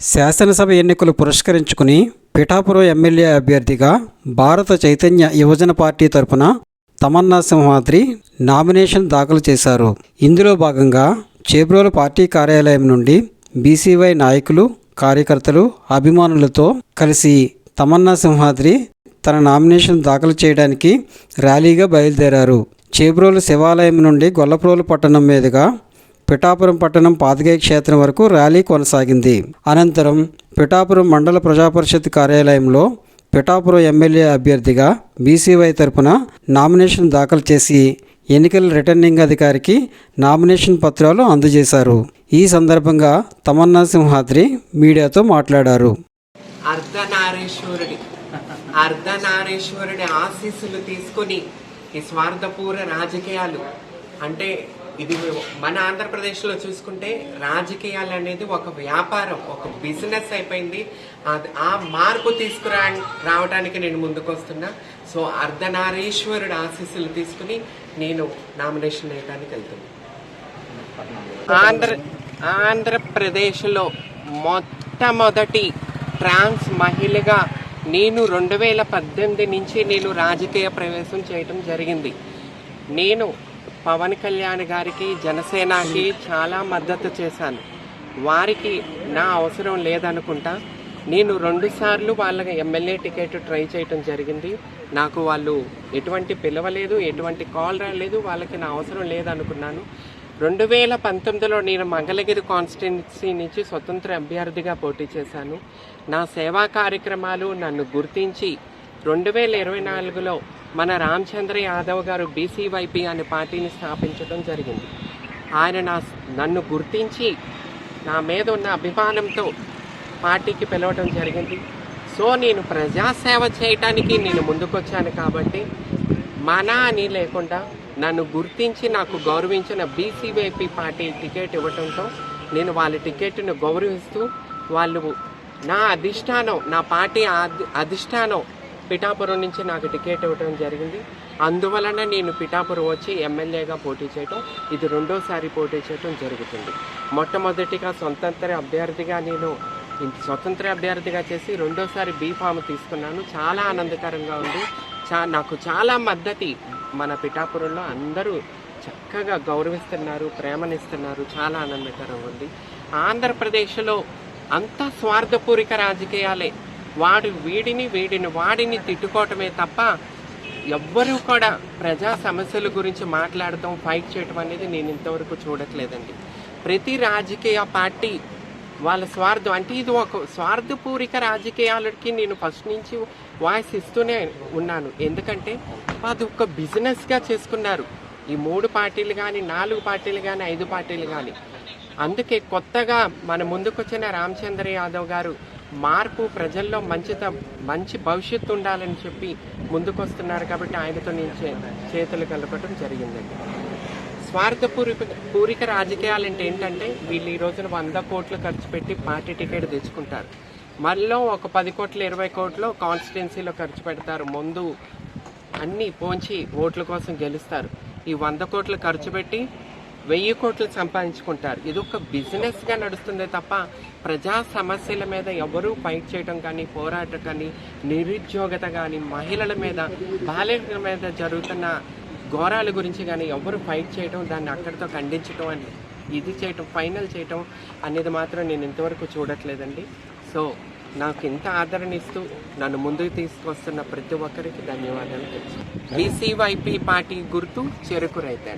శాసనసభ ఎన్నికలు పురస్కరించుకుని పిఠాపురం ఎమ్మెల్యే అభ్యర్థిగా భారత చైతన్య యువజన పార్టీ తరపున తమన్నా సింహాద్రి నామినేషన్ దాఖలు చేశారు. ఇందులో భాగంగా చేబ్రోలు పార్టీ కార్యాలయం నుండి బీసీవై నాయకులు కార్యకర్తలు అభిమానులతో కలిసి తమన్నా సింహాద్రి తన నామినేషన్ దాఖలు చేయడానికి ర్యాలీగా బయలుదేరారు. చేబ్రోలు శివాలయం నుండి గొల్లప్రోలు పట్టణం మీదుగా పిఠాపురం పట్టణం పాతికేయ క్షేత్రం వరకు ర్యాలీ కొనసాగింది. అనంతరం పిఠాపురం మండల ప్రజాపరిషత్ కార్యాలయంలో పిఠాపురం ఎమ్మెల్యే అభ్యర్థిగా బీసీవై తరపున నామినేషన్ దాఖలు చేసి ఎన్నికల రిటర్నింగ్ అధికారికి నామినేషన్ పత్రాలు అందజేశారు. ఈ సందర్భంగా తమన్నా సింహాద్రి మీడియాతో మాట్లాడారు. అర్ధనారీశ్వరుడి అర్ధనారీశ్వరుడి ఆశీస్సులు తీసుకొని ఈ స్వార్థపూర రాజకీయాలు అంటే ఇది మన ఆంధ్రప్రదేశ్లో చూసుకుంటే రాజకీయాలు అనేది ఒక వ్యాపారం ఒక బిజినెస్ అయిపోయింది. అది ఆ మార్పు తీసుకురా రావడానికి నేను ముందుకు వస్తున్నా సో అర్ధనారీశ్వరుడు ఆశీస్సులు తీసుకుని నేను నామినేషన్ వేయడానికి వెళ్తున్నాను. ఆంధ్ర ఆంధ్రప్రదేశ్లో మొట్టమొదటి ట్రాన్స్ మహిళగా నేను రెండు వేల పద్దెనిమిది నుంచి నేను రాజకీయ ప్రవేశం చేయటం జరిగింది. నేను పవన్ కళ్యాణ్ గారికి జనసేనకి చాలా మద్దతు చేశాను. వారికి నా అవసరం లేదనుకుంటా నేను రెండుసార్లు వాళ్ళ ఎమ్మెల్యే టికెట్ ట్రై చేయటం జరిగింది. నాకు వాళ్ళు ఎటువంటి పిలవలేదు ఎటువంటి కాల్ రాలేదు వాళ్ళకి నా అవసరం లేదనుకున్నాను. రెండు వేల పంతొమ్మిదిలో నేను మంగళగిరి కాన్స్టిట్యున్సీ నుంచి స్వతంత్ర అభ్యర్థిగా పోటీ చేశాను. నా సేవా కార్యక్రమాలు నన్ను గుర్తించి రెండు వేల ఇరవై నాలుగులో మన రామచంద్ర యాదవ్ గారు బీసీవైపీ అనే పార్టీని స్థాపించడం జరిగింది. ఆయన నా నన్ను గుర్తించి నా మీద ఉన్న అభిమానంతో పార్టీకి పిలవడం జరిగింది. సో నేను ప్రజాసేవ చేయటానికి నేను ముందుకొచ్చాను కాబట్టి మన అని లేకుండా నన్ను గుర్తించి నాకు గౌరవించిన బీసీవైపీ పార్టీ టికెట్ ఇవ్వడంతో నేను వాళ్ళ టికెట్ను గౌరవిస్తూ వాళ్ళు నా అధిష్టానం నా పార్టీ అధిష్టానం పిఠాపురం నుంచి నాకు టికెట్ ఇవ్వడం జరిగింది. అందువలన నేను పిఠాపురం వచ్చి ఎమ్మెల్యేగా పోటీ చేయటం ఇది రెండోసారి పోటీ చేయటం జరుగుతుంది. మొట్టమొదటిగా స్వతంత్ర అభ్యర్థిగా నేను స్వతంత్ర అభ్యర్థిగా చేసి రెండోసారి బీ ఫామ్ తీసుకున్నాను. చాలా ఆనందకరంగా ఉంది. చా నాకు చాలా మద్దతి మన పిఠాపురంలో అందరూ చక్కగా గౌరవిస్తున్నారు ప్రేమనిస్తున్నారు. చాలా ఆనందకరంగా ఉంది. ఆంధ్రప్రదేశ్లో అంత స్వార్థపూరిక రాజకీయాలే వాడు వీడిని వీడిని వాడిని తిట్టుకోవటమే తప్ప ఎవ్వరూ కూడా ప్రజా సమస్యల గురించి మాట్లాడటం ఫైట్ చేయటం అనేది నేను ఇంతవరకు చూడట్లేదండి. ప్రతి రాజకీయ పార్టీ వాళ్ళ స్వార్థం అంటే ఇది ఒక స్వార్థపూరిక రాజకీయాలకి నేను ఫస్ట్ నుంచి వాయిస్ ఇస్తూనే ఉన్నాను. ఎందుకంటే అది ఒక బిజినెస్గా చేసుకున్నారు. ఈ మూడు పార్టీలు కానీ నాలుగు పార్టీలు కానీ ఐదు పార్టీలు కానీ అందుకే కొత్తగా మన ముందుకొచ్చిన రామచంద్ర యాదవ్ గారు మార్పు ప్రజల్లో మంచిత మంచి భవిష్యత్తు ఉండాలని చెప్పి ముందుకొస్తున్నారు కాబట్టి ఆయనతో నేను చేతులు కలపడం జరిగిందండి స్వార్థపూరిక పూరిక రాజకీయాలు అంటే ఏంటంటే వీళ్ళు ఈ రోజున వంద కోట్లు ఖర్చు పెట్టి పార్టీ టికెట్ తెచ్చుకుంటారు. మళ్ళీ ఒక పది కోట్లు ఇరవై కోట్లు కాన్స్టిట్యున్సీలో ఖర్చు పెడతారు. ముందు అన్నీ పోంచి ఓట్ల కోసం గెలుస్తారు. ఈ వంద కోట్లు ఖర్చు పెట్టి వెయ్యి కోట్లు సంపాదించుకుంటారు. ఇది ఒక బిజినెస్గా నడుస్తుందే తప్ప ప్రజా సమస్యల మీద ఎవరూ ఫైట్ చేయడం కానీ పోరాటం కానీ నిరుద్యోగత కానీ మహిళల మీద బాలికల మీద జరుగుతున్న ఘోరాల గురించి కానీ ఎవరు ఫైట్ చేయడం దాన్ని అక్కడితో ఖండించడం అని ఇది చేయటం ఫైనల్ చేయటం అనేది మాత్రం నేను ఇంతవరకు చూడట్లేదండి. సో నాకు ఇంత ఆదరణ ఇస్తూ నన్ను ముందుకు తీసుకొస్తున్న ప్రతి ఒక్కరికి ధన్యవాదాలు తెలుసు. బీసీవైపీ పార్టీ గుర్తు చెరుకు రైతే